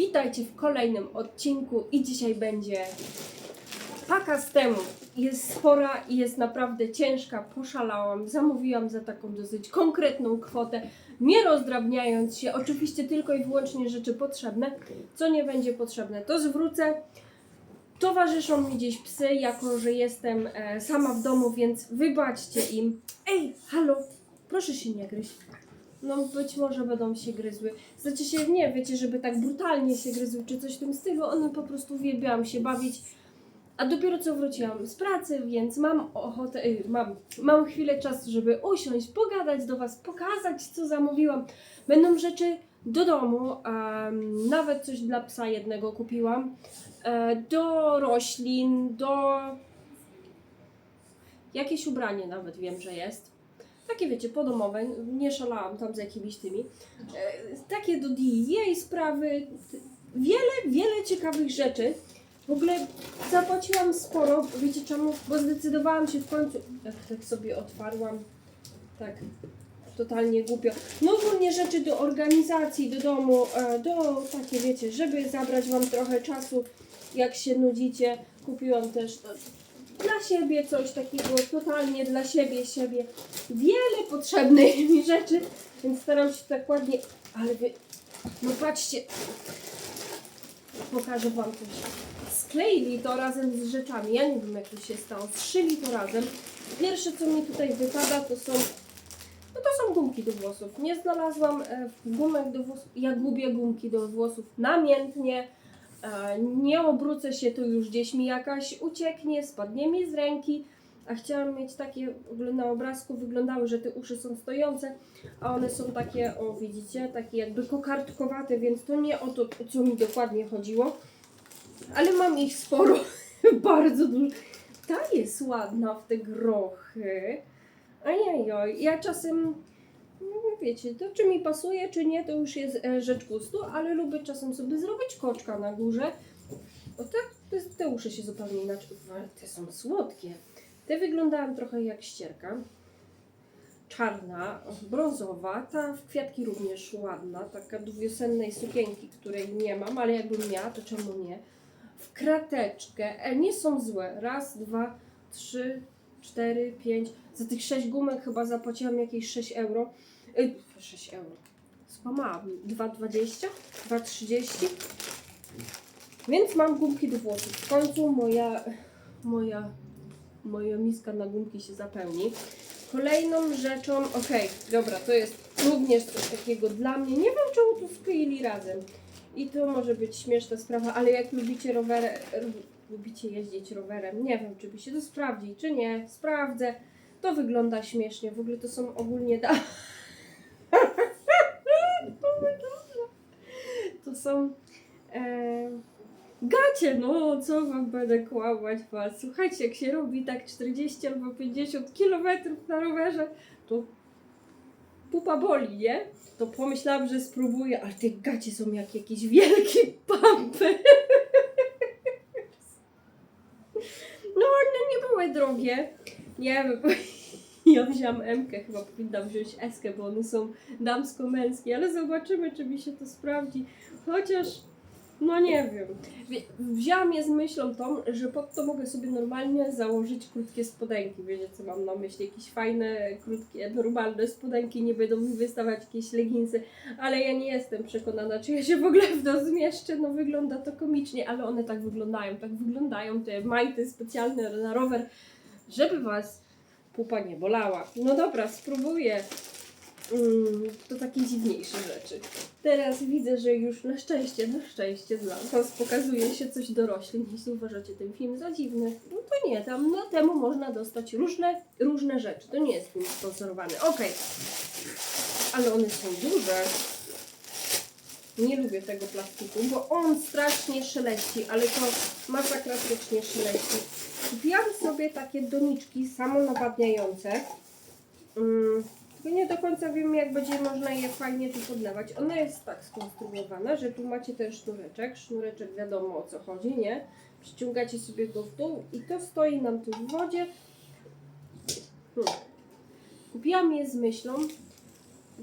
Witajcie w kolejnym odcinku i dzisiaj będzie paka z temu. Jest spora i jest naprawdę ciężka, poszalałam, zamówiłam za taką dosyć konkretną kwotę, nie rozdrabniając się, oczywiście tylko i wyłącznie rzeczy potrzebne. Co nie będzie potrzebne, to zwrócę. Towarzyszą mi gdzieś psy, jako że jestem e, sama w domu, więc wybaczcie im. Ej, halo, proszę się nie gryźć. No być może będą się gryzły. Znaczy się nie, wiecie, żeby tak brutalnie się gryzły czy coś w tym stylu, one po prostu uwielbiałam się bawić. A dopiero co wróciłam z pracy, więc mam ochotę, y, mam, mam chwilę czasu, żeby usiąść, pogadać do Was, pokazać co zamówiłam. Będą rzeczy do domu, em, nawet coś dla psa jednego kupiłam, e, do roślin, do... Jakieś ubranie nawet wiem, że jest. Takie wiecie, podomowe, nie szalałam tam z jakimiś tymi. E, takie do jej sprawy. Wiele, wiele ciekawych rzeczy. W ogóle zapłaciłam sporo, wiecie czemu? Bo zdecydowałam się w końcu, jak tak sobie otwarłam, tak totalnie głupio. No ogólnie rzeczy do organizacji, do domu, e, do takie wiecie, żeby zabrać Wam trochę czasu, jak się nudzicie. Kupiłam też to, dla siebie coś takiego, totalnie dla siebie, siebie. Wiele potrzebnych mi rzeczy, więc staram się tak ładnie, ale wy, no patrzcie, pokażę Wam coś. Skleili to razem z rzeczami, ja nie wiem jak to się stało, zszyli to razem. Pierwsze co mi tutaj wypada to są, no to są gumki do włosów. Nie znalazłam e, gumek do włosów, ja gubię gumki do włosów namiętnie. E, Nie obrócę się, to już gdzieś mi jakaś ucieknie, spadnie mi z ręki. A chciałam mieć takie, w na obrazku wyglądały, że te uszy są stojące, a one są takie, o widzicie, takie jakby kokardkowate, więc to nie o to, co mi dokładnie chodziło. Ale mam ich sporo, bardzo dużo. Ta jest ładna w te grochy. Ajajoj, ja czasem, wiecie, to czy mi pasuje, czy nie, to już jest e, rzecz gustu, ale lubię czasem sobie zrobić koczka na górze. O tak, te, te uszy się zupełnie inaczej, ale te są słodkie. Te wyglądają trochę jak ścierka. Czarna, brązowa, ta w kwiatki również ładna, taka do sukienki, której nie mam, ale jakbym miała, to czemu nie? W krateczkę, e, nie są złe. Raz, dwa, trzy, cztery, pięć. Za tych sześć gumek chyba zapłaciłam jakieś 6 euro. Y, 6 euro. Skłamałam. 2,20? 2,30? Więc mam gumki do włosów. W końcu moja, moja, moja miska na gumki się zapełni. Kolejną rzeczą, okej, dobra, to jest również coś takiego dla mnie. Nie wiem, czemu to skleili razem. I to może być śmieszna sprawa, ale jak lubicie rowery, lubicie jeździć rowerem, nie wiem, czy by się to sprawdzi, czy nie, sprawdzę. To wygląda śmiesznie, w ogóle to są ogólnie da... to są... E... Gacie, no co wam będę kłamać was. Słuchajcie, jak się robi tak 40 albo 50 kilometrów na rowerze, to pupa boli, nie? To pomyślałam, że spróbuję, ale te gacie są jak jakieś wielkie pampy. No one nie były drogie. Nie wiem, ja wziąłam M-kę, chyba powinnam wziąć S-kę, bo one są damsko-męskie, ale zobaczymy, czy mi się to sprawdzi. Chociaż, no nie wiem. Wie- Wzięłam je z myślą tą, że pod to mogę sobie normalnie założyć krótkie spodenki. Wiecie, co mam na myśli? Jakieś fajne, krótkie, normalne spodenki, nie będą mi wystawać jakieś leginsy, ale ja nie jestem przekonana, czy ja się w ogóle w to zmieszczę. No wygląda to komicznie, ale one tak wyglądają. Tak wyglądają te majty specjalne na rower, żeby was pupa nie bolała. No dobra, spróbuję. Mm, to takie dziwniejsze rzeczy. Teraz widzę, że już na szczęście, na szczęście dla Was pokazuje się coś doroślym. Jeśli uważacie ten film za dziwny, no to nie, tam no, temu można dostać różne, różne rzeczy. To nie jest film sponsorowany. Okej. Ale one są duże. Nie lubię tego plastiku, bo on strasznie szeleści, ale to masakratycznie szeleści. Kupiłam sobie takie doniczki samonawadniające. Mm, tylko nie do końca wiem, jak będzie można je fajnie tu podlewać. Ona jest tak skonstruowana, że tu macie ten sznureczek. Sznureczek wiadomo o co chodzi, nie? Przyciągacie sobie go w dół i to stoi nam tu w wodzie. Hmm. Kupiłam je z myślą,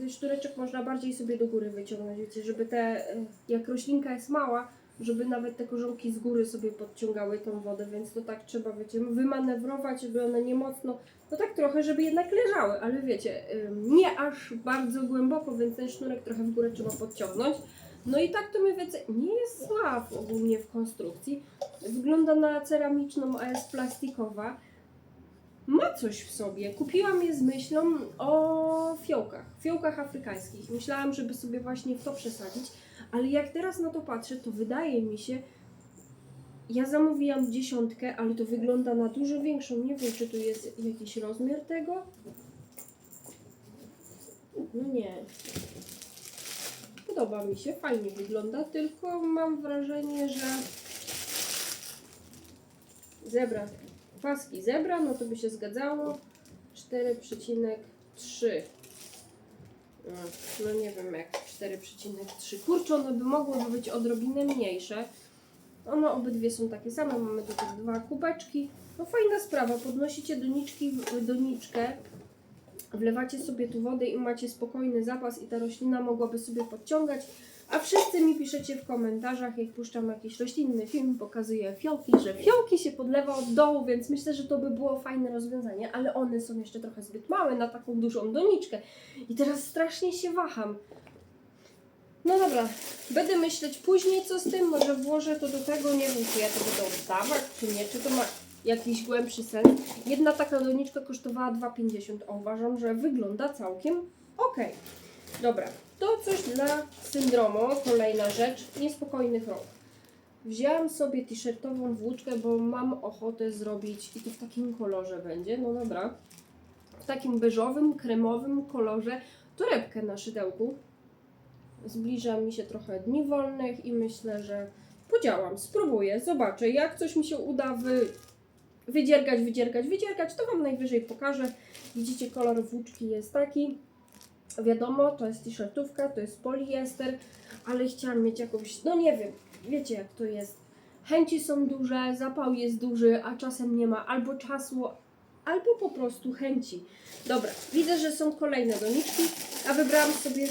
sztureczek można bardziej sobie do góry wyciągnąć, wiecie, żeby te, y, jak roślinka jest mała, żeby nawet te korzonki z góry sobie podciągały tą wodę, więc to tak trzeba, wiecie, wymanewrować, żeby one nie mocno, no tak trochę, żeby jednak leżały, ale wiecie, nie aż bardzo głęboko, więc ten sznurek trochę w górę trzeba podciągnąć. No i tak to mniej więcej nie jest zła w- ogólnie w konstrukcji. Wygląda na ceramiczną, a jest plastikowa. Ma coś w sobie. Kupiłam je z myślą o fiołkach, fiołkach afrykańskich. Myślałam, żeby sobie właśnie w to przesadzić, ale jak teraz na to patrzę, to wydaje mi się, ja zamówiłam dziesiątkę, ale to wygląda na dużo większą. Nie wiem, czy tu jest jakiś rozmiar tego. No nie. Podoba mi się, fajnie wygląda, tylko mam wrażenie, że zebra, paski zebra, no to by się zgadzało. 4,3. No, No nie wiem jak 4,3. Kurczę, one by mogły być odrobinę mniejsze. One obydwie są takie same, mamy tutaj dwa kubeczki. No fajna sprawa, podnosicie doniczki, doniczkę, wlewacie sobie tu wodę i macie spokojny zapas i ta roślina mogłaby sobie podciągać. A wszyscy mi piszecie w komentarzach, jak puszczam jakiś roślinny film, pokazuję fiołki, że fiołki się podlewa od dołu, więc myślę, że to by było fajne rozwiązanie, ale one są jeszcze trochę zbyt małe na taką dużą doniczkę. I teraz strasznie się waham. No dobra, będę myśleć później co z tym, może włożę to do tego, nie wiem czy ja to będę oddawać, czy nie, czy to ma jakiś głębszy sens. Jedna taka doniczka kosztowała 2,50, a uważam, że wygląda całkiem ok. Dobra, to coś dla syndromu, kolejna rzecz, niespokojnych rąk. Wzięłam sobie t-shirtową włóczkę, bo mam ochotę zrobić i to w takim kolorze będzie, no dobra. W takim beżowym, kremowym kolorze torebkę na szydełku. Zbliża mi się trochę dni wolnych i myślę, że podziałam, spróbuję, zobaczę. Jak coś mi się uda wy, wydziergać, wydziergać, wydziergać, to Wam najwyżej pokażę. Widzicie, kolor włóczki jest taki. Wiadomo, to jest t-shirtówka, to jest poliester, ale chciałam mieć jakąś, no nie wiem, wiecie jak to jest. Chęci są duże, zapał jest duży, a czasem nie ma albo czasu, albo po prostu chęci. Dobra, widzę, że są kolejne doniczki, a wybrałam sobie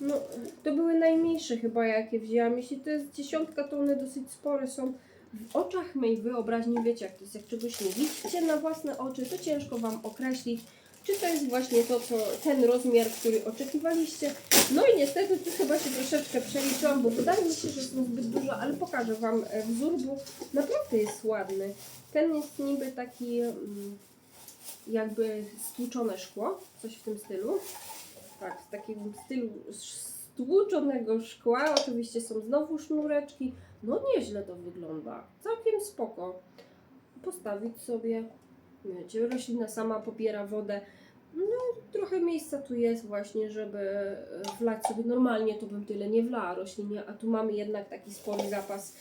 no, to były najmniejsze chyba jakie wzięłam. Jeśli to jest dziesiątka, to one dosyć spore są. W oczach mej wyobraźni, wiecie jak to jest, jak czegoś nie widzicie na własne oczy, to ciężko Wam określić, czy to jest właśnie to, co ten rozmiar, który oczekiwaliście. No i niestety tu chyba się troszeczkę przeliczyłam, bo wydaje mi się, że są zbyt duże, ale pokażę Wam e, wzór, bo naprawdę jest ładny. Ten jest niby taki mm, jakby stłuczone szkło, coś w tym stylu. Tak, w takim stylu stłuczonego szkła. Oczywiście są znowu sznureczki. No nieźle to wygląda. Całkiem spoko. Postawić sobie. Wiecie, roślina sama pobiera wodę. No, trochę miejsca tu jest właśnie, żeby e, wlać sobie normalnie, to bym tyle nie wlała roślinie, a tu mamy jednak taki spory zapas.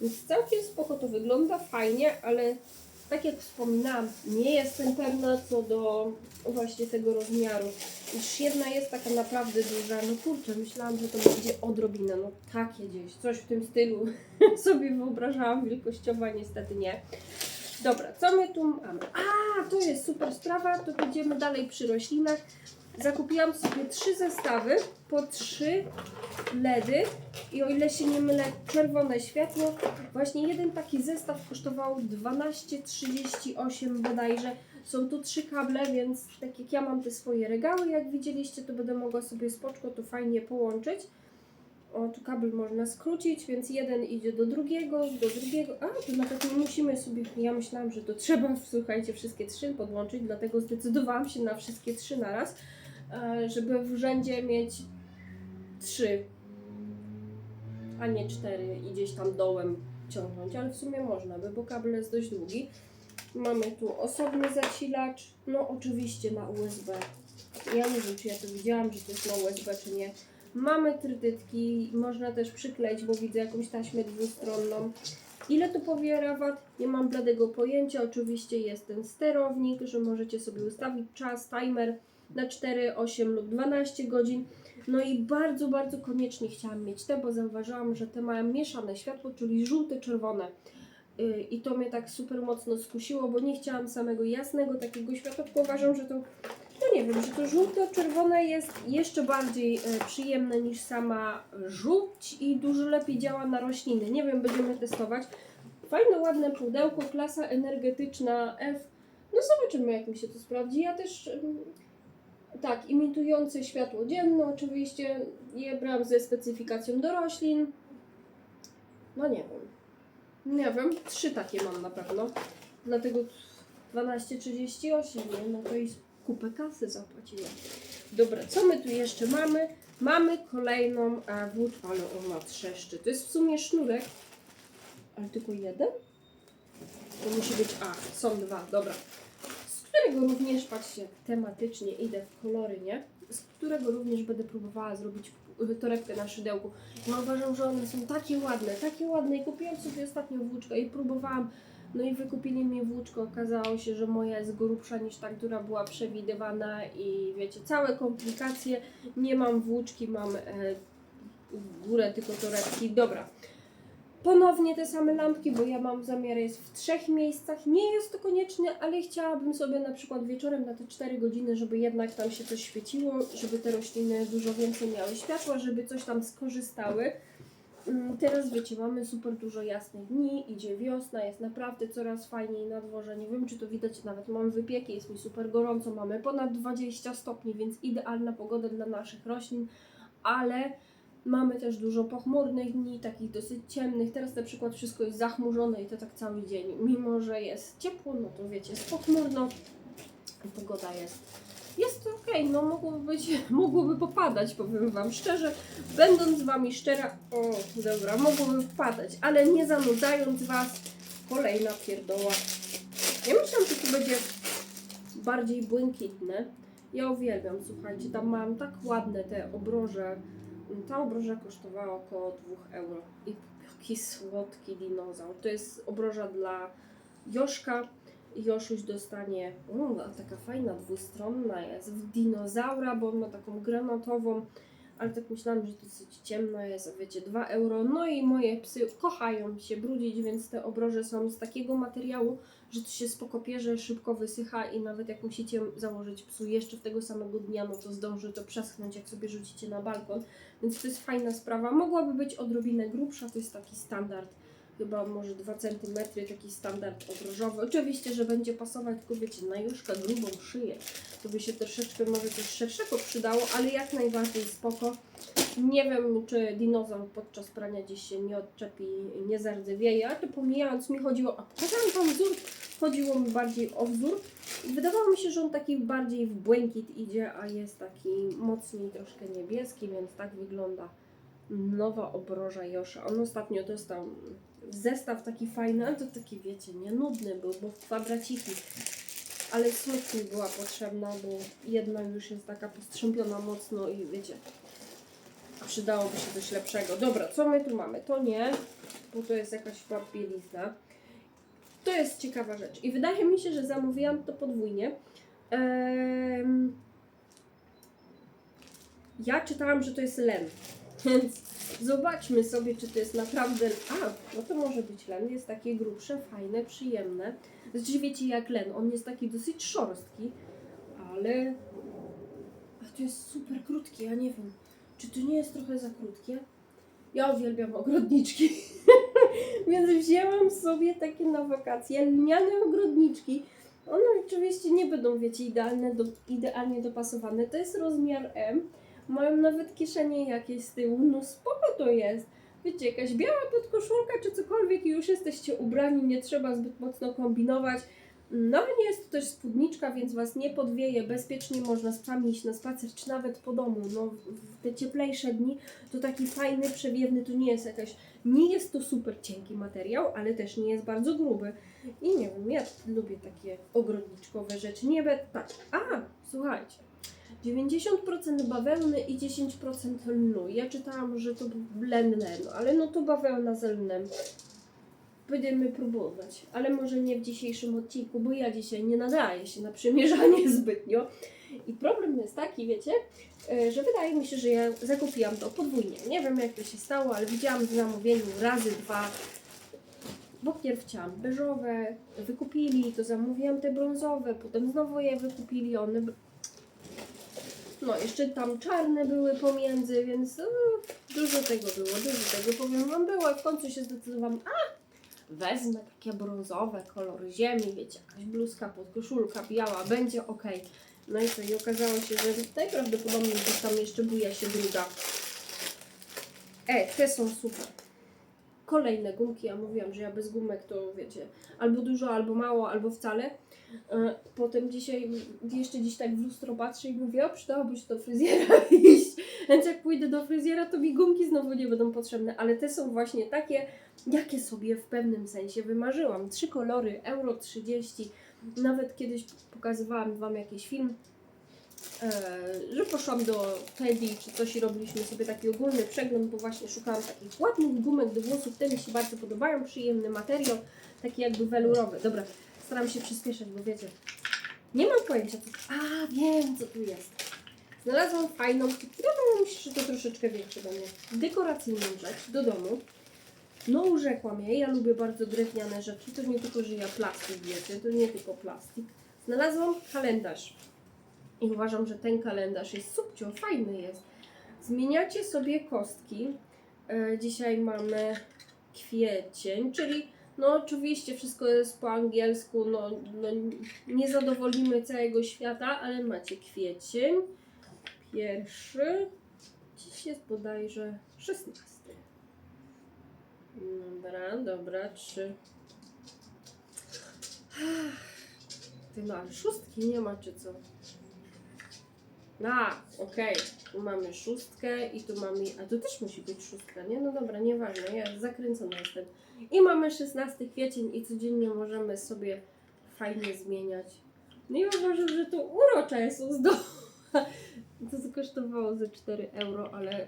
Więc całkiem spoko to wygląda, fajnie, ale tak jak wspominałam, nie jestem pewna co do właśnie tego rozmiaru. Już jedna jest taka naprawdę duża. No kurczę, myślałam, że to będzie odrobinę. No takie gdzieś, coś w tym stylu sobie wyobrażałam wielkościowo, a niestety nie. Dobra, co my tu mamy? A, to jest super sprawa, to będziemy dalej przy roślinach. Zakupiłam sobie trzy zestawy po trzy LEDy i o ile się nie mylę, czerwone światło. Właśnie jeden taki zestaw kosztował 12,38 bodajże. Są tu trzy kable, więc tak jak ja mam te swoje regały, jak widzieliście, to będę mogła sobie spoczko to fajnie połączyć. O, tu kabel można skrócić, więc jeden idzie do drugiego, do drugiego. A, to nawet nie musimy sobie. Ja myślałam, że to trzeba, słuchajcie, wszystkie trzy podłączyć, dlatego zdecydowałam się na wszystkie trzy naraz, e, żeby w rzędzie mieć trzy, a nie cztery i gdzieś tam dołem ciągnąć, ale w sumie można by, bo kabel jest dość długi. Mamy tu osobny zasilacz, no oczywiście na USB. Ja nie wiem, czy ja to widziałam, że to jest na USB, czy nie. Mamy trytytki, można też przykleić, bo widzę jakąś taśmę dwustronną. Ile to powiera wat? Nie mam bladego pojęcia. Oczywiście jest ten sterownik, że możecie sobie ustawić czas, timer na 4, 8 lub 12 godzin. No i bardzo, bardzo koniecznie chciałam mieć te, bo zauważyłam, że te mają mieszane światło, czyli żółte, czerwone. Yy, I to mnie tak super mocno skusiło, bo nie chciałam samego jasnego takiego światła, tylko uważam, że to no nie wiem, że to żółto-czerwone jest jeszcze bardziej e, przyjemne niż sama żółć i dużo lepiej działa na rośliny. Nie wiem, będziemy testować. Fajne, ładne pudełko, klasa energetyczna F. No zobaczymy, jak mi się to sprawdzi. Ja też, tak, imitujące światło dzienne oczywiście. Je brałam ze specyfikacją do roślin. No nie wiem. Nie wiem, trzy takie mam na pewno. Dlatego 12,38, nie? No to i kupę kasy zapłaciłam. Dobra, co my tu jeszcze mamy? Mamy kolejną e, włóczkę, ale ona trzeszczy. To jest w sumie sznurek, ale tylko jeden? To musi być, a, są dwa, dobra. Którego również, patrzcie, tematycznie idę w kolory, nie? Z którego również będę próbowała zrobić torebkę na szydełku. Ja uważam, że one są takie ładne, takie ładne i kupiłam sobie ostatnio włóczkę i próbowałam no i wykupili mi włóczkę. Okazało się, że moja jest grubsza niż ta, która była przewidywana i wiecie, całe komplikacje. Nie mam włóczki, mam e, górę tylko torebki. Dobra. Ponownie te same lampki, bo ja mam zamiar jest w trzech miejscach. Nie jest to konieczne, ale chciałabym sobie na przykład wieczorem na te 4 godziny, żeby jednak tam się coś świeciło, żeby te rośliny dużo więcej miały światła, żeby coś tam skorzystały. Mm, Teraz wiecie, mamy super dużo jasnych dni, idzie wiosna, jest naprawdę coraz fajniej na dworze. Nie wiem, czy to widać, nawet mam wypieki, jest mi super gorąco, mamy ponad 20 stopni, więc idealna pogoda dla naszych roślin, ale mamy też dużo pochmurnych dni, takich dosyć ciemnych. Teraz na przykład wszystko jest zachmurzone i to tak cały dzień. Mimo, że jest ciepło, no to wiecie, jest pochmurno pogoda jest. Jest okej, no mogłoby być, mogłoby popadać, powiem Wam szczerze. Będąc z Wami szczera, o dobra, mogłoby wpadać, ale nie zanudzając Was, kolejna pierdoła. Ja myślałam, że to będzie bardziej błękitne. Ja uwielbiam, słuchajcie, tam mam tak ładne te obroże. Ta obroża kosztowała około 2 euro. I jaki słodki dinozaur. To jest obroża dla Joszka. Joszuś dostanie, o, taka fajna, dwustronna jest, w dinozaura, bo ma taką granatową, ale tak myślałam, że dosyć ciemna jest, a wiecie, 2 euro. No i moje psy kochają się brudzić, więc te obroże są z takiego materiału, że to się spoko pierze, szybko wysycha i nawet jak musicie założyć psu jeszcze w tego samego dnia, no to zdąży to przeschnąć, jak sobie rzucicie na balkon. Więc to jest fajna sprawa. Mogłaby być odrobinę grubsza, to jest taki standard chyba może 2 cm, taki standard obrożowy. Oczywiście, że będzie pasować, tylko wiecie, na Juszka grubą szyję. To by się troszeczkę może coś szerszego przydało, ale jak najbardziej spoko. Nie wiem, czy dinozaur podczas prania gdzieś się nie odczepi, nie zardzewieje, ale to pomijając, mi chodziło, a pokazałam Wam wzór, chodziło mi bardziej o wzór. Wydawało mi się, że on taki bardziej w błękit idzie, a jest taki mocniej troszkę niebieski, więc tak wygląda nowa obroża Josza. On ostatnio dostał zestaw taki fajny, ale to taki wiecie, nie nudny był, bo kwadraciki. Ale mi była potrzebna, bo jedna już jest taka postrzępiona mocno i wiecie, przydałoby się coś lepszego. Dobra, co my tu mamy? To nie, bo to jest jakaś chyba bielizna. To jest ciekawa rzecz i wydaje mi się, że zamówiłam to podwójnie. Em, ja czytałam, że to jest len, więc zobaczmy sobie, czy to jest naprawdę. A, no to może być len. Jest takie grubsze, fajne, przyjemne. Znaczy, wiecie, jak len. On jest taki dosyć szorstki, ale. A to jest super krótkie, ja nie wiem. Czy to nie jest trochę za krótkie? Ja uwielbiam ogrodniczki. Więc wzięłam sobie takie na wakacje lniane ogrodniczki. One oczywiście nie będą, wiecie, idealne do, idealnie dopasowane. To jest rozmiar M. Mają nawet kieszenie jakieś z tyłu. No spoko to jest. Wiecie, jakaś biała podkoszulka czy cokolwiek i już jesteście ubrani, nie trzeba zbyt mocno kombinować. No, nie jest to też spódniczka, więc Was nie podwieje. Bezpiecznie można z psami iść na spacer, czy nawet po domu. No, w- te cieplejsze dni to taki fajny, przewiewny, to nie jest jakaś... Nie jest to super cienki materiał, ale też nie jest bardzo gruby. I nie wiem, ja lubię takie ogrodniczkowe rzeczy. Nie będę... Tak, a, słuchajcie. 90% bawełny i 10% lnu. Ja czytałam, że to len ale no to bawełna z lnem. Będziemy próbować, ale może nie w dzisiejszym odcinku, bo ja dzisiaj nie nadaję się na przymierzanie zbytnio. I problem jest taki, wiecie, e, że wydaje mi się, że ja zakupiłam to podwójnie. Nie wiem jak to się stało, ale widziałam w zamówieniu razy dwa. Bo pierw chciałam beżowe, wykupili, to zamówiłam te brązowe, potem znowu je wykupili, one No, jeszcze tam czarne były pomiędzy, więc no, dużo tego było, dużo tego powiem wam było. W końcu się zdecydowałam, a wezmę takie brązowe, kolor ziemi, wiecie, jakaś bluzka, podkoszulka biała, będzie ok. No i co, i okazało się, że najprawdopodobniej gdzieś tam jeszcze buja się druga. E, te są super. Kolejne gumki, ja mówiłam, że ja bez gumek to wiecie, albo dużo, albo mało, albo wcale. E, Potem dzisiaj jeszcze dziś tak w lustro patrzę i mówię, o przydałoby się do fryzjera iść. Więc jak pójdę do fryzjera, to mi gumki znowu nie będą potrzebne, ale te są właśnie takie, jakie sobie w pewnym sensie wymarzyłam. Trzy kolory, euro 30. Nawet kiedyś pokazywałam Wam jakiś film, e, że poszłam do Teddy czy coś i robiliśmy sobie taki ogólny przegląd, bo właśnie szukałam takich ładnych gumek do włosów, te mi się bardzo podobają, przyjemny materiał, taki jakby welurowy. Dobra, staram się przyspieszać, bo wiecie, nie mam pojęcia co... A, wiem co tu jest. Znalazłam fajną, no myślę, że to troszeczkę większe do mnie, dekoracyjną rzecz do domu. No urzekłam jej, ja lubię bardzo drewniane rzeczy, to nie tylko, że ja plastik wiecie, to nie tylko plastik. Znalazłam kalendarz i uważam, że ten kalendarz jest subcio, fajny jest. Zmieniacie sobie kostki. E, dzisiaj mamy kwiecień, czyli no oczywiście wszystko jest po angielsku, no, no nie zadowolimy całego świata, ale macie kwiecień, pierwszy, dziś jest bodajże 16. Dobra, dobra, trzy. Ty no, ale szóstki nie ma, czy co? A, okej. Tu mamy szóstkę i tu mamy... A tu też musi być szóstka, nie? No dobra, nieważne, ja zakręcona jestem. I mamy 16 kwiecień i codziennie możemy sobie fajnie zmieniać. No i uważam, że to urocza jest ozdoba. To kosztowało ze 4 euro, ale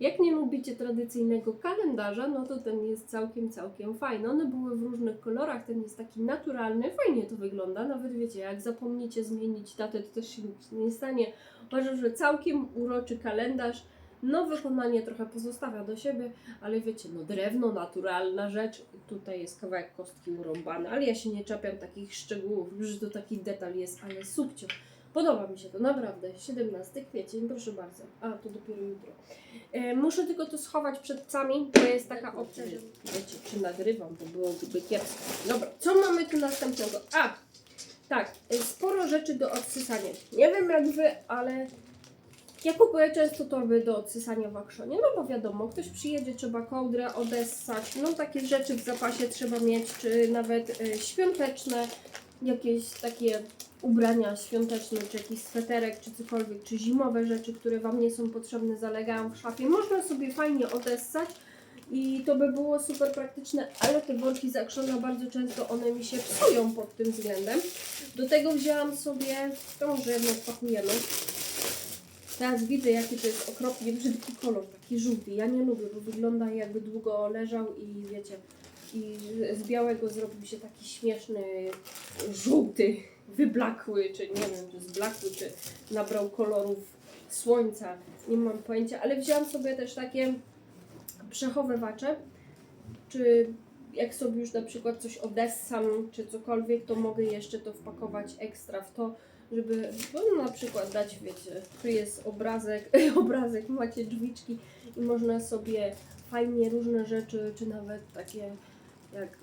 jak nie lubicie tradycyjnego kalendarza, no to ten jest całkiem, całkiem fajny. One były w różnych kolorach, ten jest taki naturalny, fajnie to wygląda. Nawet wiecie, jak zapomnicie zmienić datę, to też się nie stanie. Uważam, że całkiem uroczy kalendarz. No wykonanie trochę pozostawia do siebie, ale wiecie, no drewno, naturalna rzecz. Tutaj jest kawałek kostki urąbany, ale ja się nie czepiam takich szczegółów, że to taki detal jest, ale subcio. Podoba mi się to, naprawdę. 17 kwiecień, proszę bardzo. A, to dopiero jutro. E, muszę tylko to schować przed psami, to jest taka opcja, że wiecie, czy nagrywam, bo byłoby kiepsko. Dobra, co mamy tu następnego? A, tak, e, sporo rzeczy do odsysania. Nie wiem jak wy, ale ja kupuję często torby do odsysania w akszonie, no bo wiadomo, ktoś przyjedzie, trzeba kołdrę odessać, no takie rzeczy w zapasie trzeba mieć, czy nawet e, świąteczne, jakieś takie ubrania świąteczne, czy jakiś sweterek, czy cokolwiek, czy zimowe rzeczy, które Wam nie są potrzebne, zalegają w szafie. Można sobie fajnie odessać i to by było super praktyczne, ale te worki z Actiona bardzo często one mi się psują pod tym względem. Do tego wzięłam sobie, to może jedno odpakujemy. Teraz widzę, jaki to jest okropnie brzydki kolor, taki żółty. Ja nie lubię, bo wygląda jakby długo leżał i wiecie, i z białego zrobił się taki śmieszny, żółty, wyblakły, czy nie wiem, czy zblakły, czy nabrał kolorów słońca. Nie mam pojęcia, ale wzięłam sobie też takie przechowywacze, czy jak sobie już na przykład coś odessam, czy cokolwiek, to mogę jeszcze to wpakować ekstra w to, żeby no, na przykład dać, wiecie, tu jest obrazek, obrazek, macie drzwiczki i można sobie fajnie różne rzeczy, czy nawet takie jak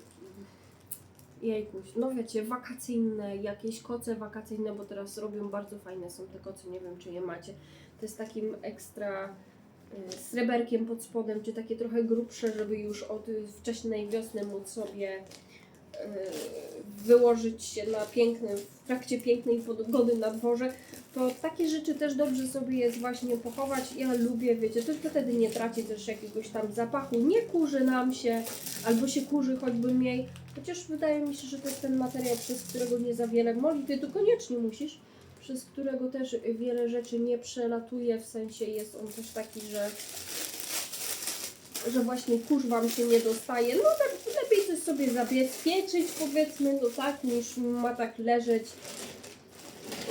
jejkuś, no wiecie, wakacyjne, jakieś koce wakacyjne, bo teraz robią bardzo fajne są te koce, nie wiem czy je macie. To jest takim ekstra y, sreberkiem pod spodem, czy takie trochę grubsze, żeby już od wcześniej wiosny móc sobie wyłożyć się na pięknym, w trakcie pięknej pogody na dworze, to takie rzeczy też dobrze sobie jest właśnie pochować. Ja lubię, wiecie, to wtedy nie traci też jakiegoś tam zapachu, nie kurzy nam się, albo się kurzy choćby mniej. Chociaż wydaje mi się, że to jest ten materiał, przez którego nie za wiele moli, ty tu koniecznie musisz, przez którego też wiele rzeczy nie przelatuje, w sensie jest on też taki, że że właśnie kurz Wam się nie dostaje, no tak coś sobie zabezpieczyć powiedzmy, no tak, niż ma tak leżeć.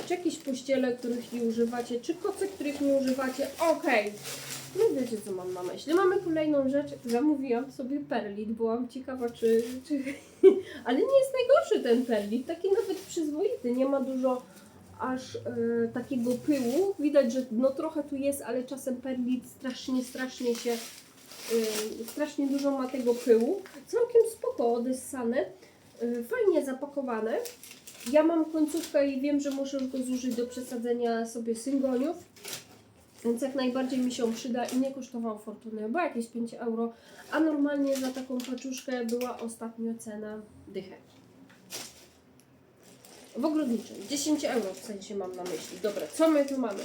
Czy jakieś pościele, których nie używacie, czy koce, których nie używacie, okej. No wiecie co mam na myśli. Mamy kolejną rzecz, zamówiłam sobie perlit, byłam ciekawa czy, czy... Ale nie jest najgorszy ten perlit, taki nawet przyzwoity, nie ma dużo aż e, takiego pyłu. Widać, że no trochę tu jest, ale czasem perlit strasznie, strasznie się, strasznie dużo ma tego pyłu. Całkiem spoko odessane, e, fajnie zapakowane. Ja mam końcówkę i wiem, że muszę już go zużyć do przesadzenia sobie syngoniów. Więc jak najbardziej mi się przyda i nie kosztował fortuny, bo jakieś 5 euro, a normalnie za taką paczuszkę była ostatnio cena dychę. W ogrodniczym 10 euro w sensie mam na myśli. Dobra, co my tu mamy?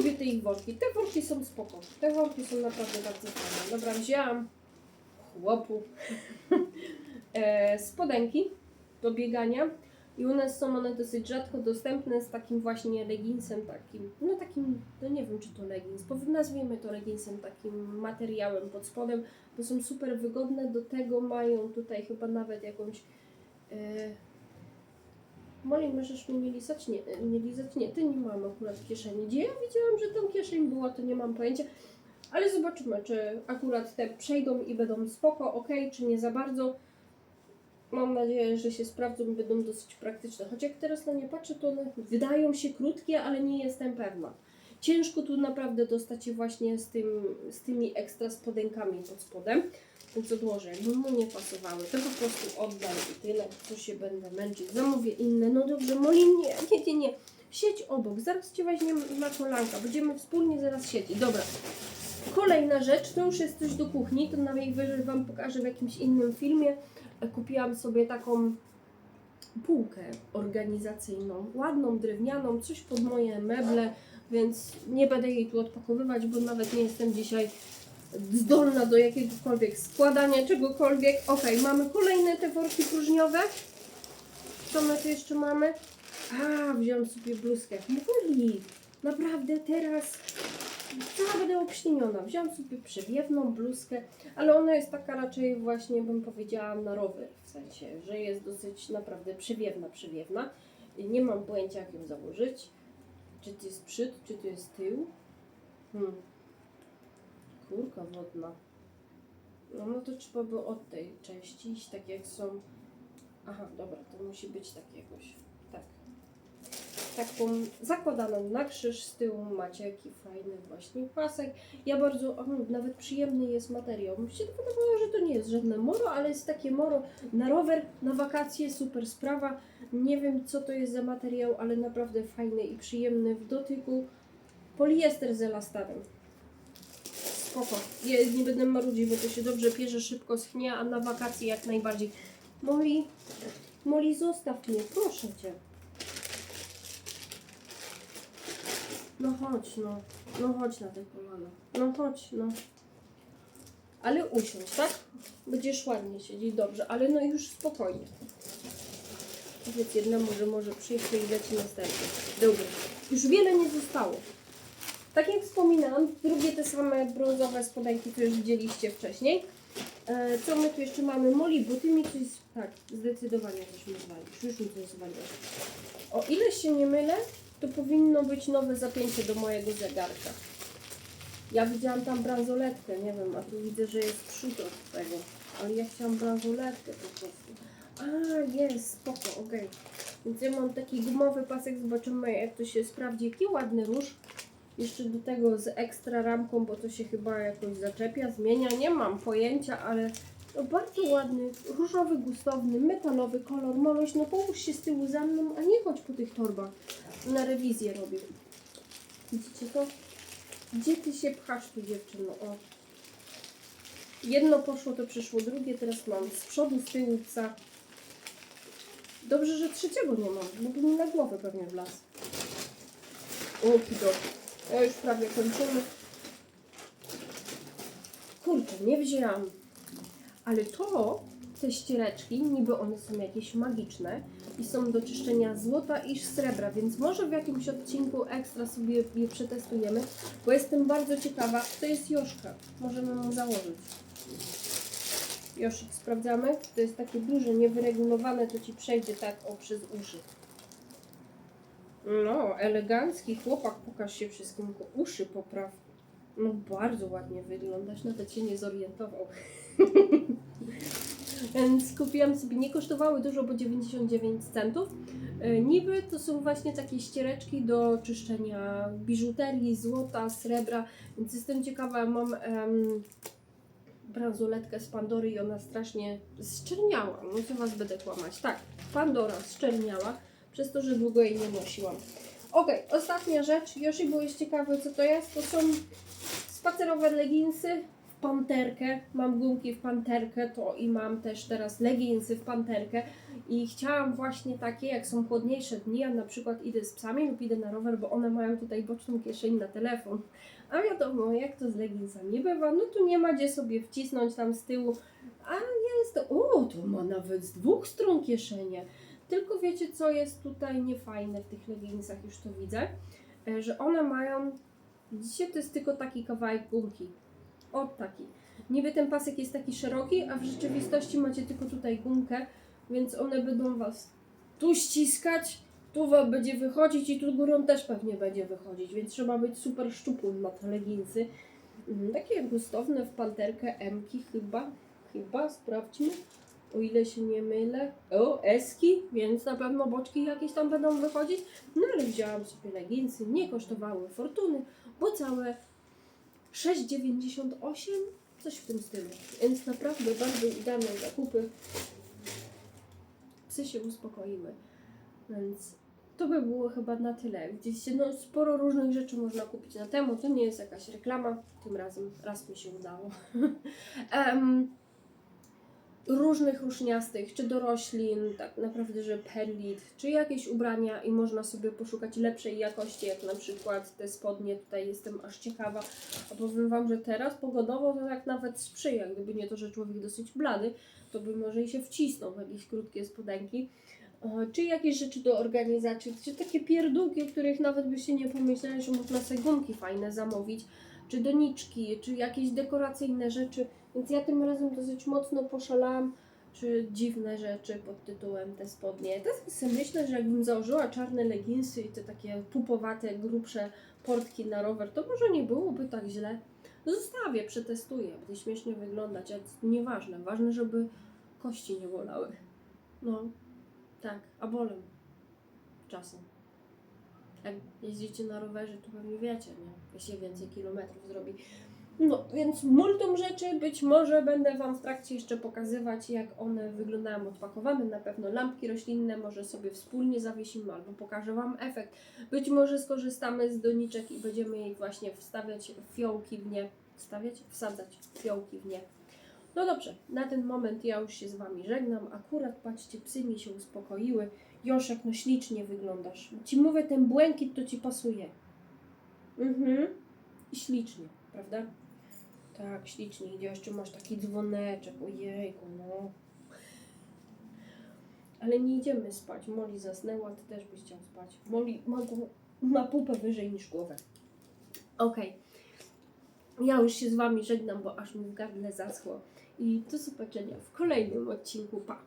Lubię te ich worki. Te worki są spoko. Te worki są naprawdę bardzo fajne. Dobra, wzięłam chłopu e, spodenki do biegania. I u nas są one dosyć rzadko dostępne z takim właśnie leginsem takim, no takim, no nie wiem czy to legins, bo nazwijmy to leginsem takim materiałem pod spodem, bo są super wygodne, do tego mają tutaj chyba nawet jakąś e... Molly, możesz mnie nie lizać? Nie, nie lizać? Nie, ty nie mam akurat kieszeni. Gdzie ja widziałam, że tam kieszeń była, to nie mam pojęcia. Ale zobaczymy, czy akurat te przejdą i będą spoko, ok, czy nie za bardzo. Mam nadzieję, że się sprawdzą i będą dosyć praktyczne. Choć jak teraz na nie patrzę, to one wydają się krótkie, ale nie jestem pewna. Ciężko tu naprawdę dostać je właśnie z, tym, z tymi ekstra spodenkami pod spodem. Więc odłożę, jakby mu nie pasowały. To po prostu oddam i tyle. Co się będę męczyć. Zamówię inne. No dobrze, Moli, nie, nie, nie, nie. Siedź obok. Zaraz Cię weźmiemy na kolanka. Będziemy wspólnie zaraz siedzieć. Dobra. Kolejna rzecz, to już jest coś do kuchni. To najwyżej Wam pokażę w jakimś innym filmie kupiłam sobie taką półkę organizacyjną, ładną, drewnianą, coś pod moje meble, więc nie będę jej tu odpakowywać, bo nawet nie jestem dzisiaj zdolna do jakiegokolwiek składania czegokolwiek. Ok, mamy kolejne te worki próżniowe. Co my tu jeszcze mamy? A, wziąłem sobie bluzkę. Mówi, naprawdę teraz cała będę obśnieniona. Wziąłam sobie przewiewną bluzkę, ale ona jest taka raczej właśnie, bym powiedziała, na rower. W sensie, że jest dosyć naprawdę przewiewna, przewiewna. Nie mam pojęcia, jak ją założyć. Czy to jest przód, czy to jest tył. Hmm. Kurka wodna. No, no to trzeba by od tej części iść, tak jak są. Aha, dobra, to musi być tak jakoś. Tak taką zakładaną na krzyż, z tyłu macie jaki fajny właśnie pasek. Ja bardzo, nawet przyjemny jest materiał. Mi się to że to nie jest żadne moro, ale jest takie moro na rower, na wakacje, super sprawa. Nie wiem co to jest za materiał, ale naprawdę fajny i przyjemny w dotyku. Poliester z elastanem. Spoko. Ja nie będę marudzić, bo to się dobrze pierze, szybko schnie, a na wakacje jak najbardziej. Moli, Moli zostaw mnie, proszę Cię. No chodź, no. No chodź na te kolana. No chodź, no. Ale usiądź, tak? Będziesz ładnie siedzieć, dobrze, ale no już spokojnie. Powiedz jednemu, że może przyjść i leci następny. Dobra. Już wiele nie zostało. Tak jak wspominałam, drugie te same brązowe spodenki, które już widzieliście wcześniej. E, co my tu jeszcze mamy? Moli, bo ty mi coś... Tak, zdecydowanie coś mi zwalisz. Już mi coś zwalisz. O ile się nie mylę, to powinno być nowe zapięcie do mojego zegarka. Ja widziałam tam bransoletkę, nie wiem, a tu widzę, że jest przód od tego. Ale ja chciałam bransoletkę po prostu. A, jest, spoko, okej. Więc ja mam taki gumowy pasek, zobaczymy jak to się sprawdzi. Jaki ładny róż. Jeszcze do tego z ekstra ramką, bo to się chyba jakoś zaczepia, zmienia. Nie mam pojęcia, ale no bardzo ładny, różowy, gustowny, metalowy kolor. Moloś, no połóż się z tyłu za mną, a nie chodź po tych torbach. Na rewizję robię. Widzicie to? Gdzie ty się pchasz tu dziewczyno? O. Jedno poszło, to przyszło drugie, teraz mam z przodu, z tyłu psa. Dobrze, że trzeciego nie mam, bo by mi na głowę pewnie wlazł. Okido. Ja już prawie kończymy. Kurczę, nie wzięłam. Ale to, te ściereczki, niby one są jakieś magiczne i są do czyszczenia złota i srebra, więc może w jakimś odcinku ekstra sobie je przetestujemy, bo jestem bardzo ciekawa. To jest Joszka. Możemy mu założyć. Joszik, sprawdzamy. To jest takie duże, niewyregulowane, to ci przejdzie tak o przez uszy. No, elegancki chłopak, pokaż się wszystkim, uszy popraw. No, bardzo ładnie wyglądasz, nawet się nie zorientował. Więc kupiłam sobie, nie kosztowały dużo, bo 99 centów. E, Niby to są właśnie takie ściereczki do czyszczenia biżuterii, złota, srebra, więc jestem ciekawa, mam em, bransoletkę z Pandory i ona strasznie zczerniała, no co Was będę kłamać. Tak, Pandora zczerniała, przez to, że długo jej nie nosiłam. Okej, ostatnia rzecz, Yoshi, byłeś ciekawy co to jest, to są spacerowe leginsy panterkę, mam gumki w panterkę, to i mam też teraz leginsy w panterkę. I chciałam właśnie takie, jak są chłodniejsze dni, ja na przykład idę z psami lub idę na rower, bo one mają tutaj boczną kieszeń na telefon, a wiadomo, jak to z leginsami bywa, no tu nie ma gdzie sobie wcisnąć tam z tyłu, a jest, o, to ma nawet z dwóch stron kieszenie, tylko wiecie co jest tutaj niefajne w tych leginsach, już to widzę, e, że one mają, widzicie, to jest tylko taki kawałek gumki, o taki. Niby ten pasek jest taki szeroki, a w rzeczywistości macie tylko tutaj gumkę, więc one będą Was tu ściskać, tu Wam będzie wychodzić i tu górą też pewnie będzie wychodzić, więc trzeba być super szczupłym na te leginsy. Mhm, Takie gustowne w panterkę M-ki chyba, chyba, sprawdźmy. O ile się nie mylę. O, eski, więc na pewno boczki jakieś tam będą wychodzić. No ale wzięłam sobie leginsy, nie kosztowały fortuny, bo całe 6,98 coś w tym stylu. Więc naprawdę bardzo udane zakupy. Psy się uspokoiły. Więc to by było chyba na tyle. Widzicie, no sporo różnych rzeczy można kupić na temu. To nie jest jakaś reklama. Tym razem raz mi się udało. Em, różnych ruszniastych, czy do roślin, tak naprawdę, że perlit, czy jakieś ubrania i można sobie poszukać lepszej jakości, jak na przykład te spodnie, tutaj jestem aż ciekawa, a powiem Wam, że teraz pogodowo to tak nawet sprzyja, gdyby nie to, że człowiek dosyć blady, to by może i się wcisnął w jakieś krótkie spodenki, czy jakieś rzeczy do organizacji, czy takie pierdółki, o których nawet byście nie pomyśleli, że można sobie gumki fajne zamówić, czy doniczki, czy jakieś dekoracyjne rzeczy, więc ja tym razem dosyć mocno poszalałam, czy dziwne rzeczy pod tytułem te spodnie. Teraz sobie myślę, że jakbym założyła czarne leginsy i te takie pupowate, grubsze portki na rower, to może nie byłoby tak źle. Zostawię, przetestuję, będzie śmiesznie wyglądać, ale nieważne. Ważne, żeby kości nie bolały. No, tak, a bolą. Czasem. Jak jeździcie na rowerze, to pewnie wiecie, nie? Jak się więcej kilometrów zrobi. No, więc multum rzeczy, być może będę Wam w trakcie jeszcze pokazywać, jak one wyglądają odpakowane. Na pewno lampki roślinne może sobie wspólnie zawiesimy, albo pokażę Wam efekt. Być może skorzystamy z doniczek i będziemy jej właśnie wstawiać fiołki w nie. Wstawiać? Wsadzać fiołki w nie. No dobrze, na ten moment ja już się z Wami żegnam. Akurat patrzcie, psy mi się uspokoiły. Joszek, no ślicznie wyglądasz. Ci mówię, ten błękit to Ci pasuje. Mhm. I ślicznie, prawda? Tak, ślicznie idzie. Jeszcze masz taki dzwoneczek. Ojejku, no. Ale nie idziemy spać. Moli zasnęła, Ty też byś chciał spać. Moli ma, ma pupę wyżej niż głowę. Okej. Ja już się z Wami żegnam, bo aż mi w gardle zaschło. I do zobaczenia w kolejnym odcinku. Pa!